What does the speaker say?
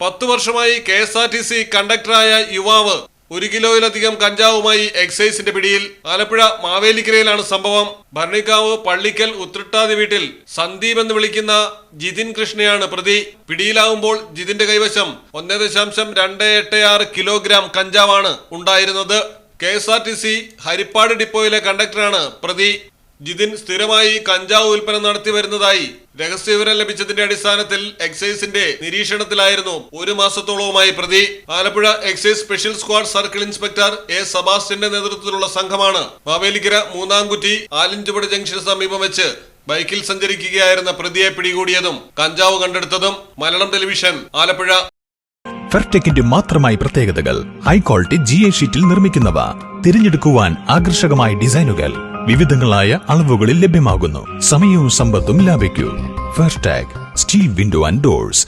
പത്തു വർഷമായി K S R T C കണ്ടക്ടറായ യുവാവ് ഒരു കിലോയിലധികം കഞ്ചാവുമായി എക്സൈസിന്റെ പിടിയിൽ. ആലപ്പുഴ മാവേലിക്കരയിലാണ് സംഭവം. ഭരണിക്കാവ് പള്ളിക്കൽ ഉത്രട്ടാതി വീട്ടിൽ സന്ദീപ് എന്ന് വിളിക്കുന്ന ജിതിൻ കൃഷ്ണയാണ് പ്രതി. പിടിയിലാവുമ്പോൾ ജിതിന്റെ കൈവശം ഒന്നേ ദശാംശം രണ്ട് എട്ട് ആറ് കിലോഗ്രാം കഞ്ചാവാണ് ഉണ്ടായിരുന്നത്. K S R T C Harippad ഡിപ്പോയിലെ കണ്ടക്ടറാണ് പ്രതി. ജിതിൻ സ്ഥിരമായി കഞ്ചാവ് വിൽപ്പന നടത്തി വരുന്നതായി രഹസ്യവിവരം ലഭിച്ചതിന്റെ അടിസ്ഥാനത്തിൽ എക്സൈസിന്റെ നിരീക്ഷണത്തിലായിരുന്നു ഒരു മാസത്തോളവുമായി പ്രതി. Alappuzha excise special squad circle inspector A സബാസ്റ്റിന്റെ നേതൃത്വത്തിലുള്ള സംഘമാണ് മാവേലിക്കര മൂന്നാംകുറ്റി ആലിഞ്ചുപടി ജംഗ്ഷന് സമീപം വെച്ച് ബൈക്കിൽ സഞ്ചരിക്കുകയായിരുന്ന പ്രതിയെ പിടികൂടിയതും കഞ്ചാവ് കണ്ടെടുത്തതും മലയാളം ടെലിവിഷൻ ആലപ്പുഴ. ഫെർടെക്കിന്റെ മാത്രമായി പ്രത്യേകതകൾ. ഹൈ ക്വാളിറ്റി ജി എ ഷീറ്റിൽ നിർമ്മിക്കുന്നവ. തിരഞ്ഞെടുക്കുവാൻ ആകർഷകമായ ഡിസൈനുകൾ. വിവിധങ്ങളായ അളവുകളിൽ ലഭ്യമാകുന്നു. സമയവും സമ്പത്തും ലാഭിക്കൂ. Tag steel window and doors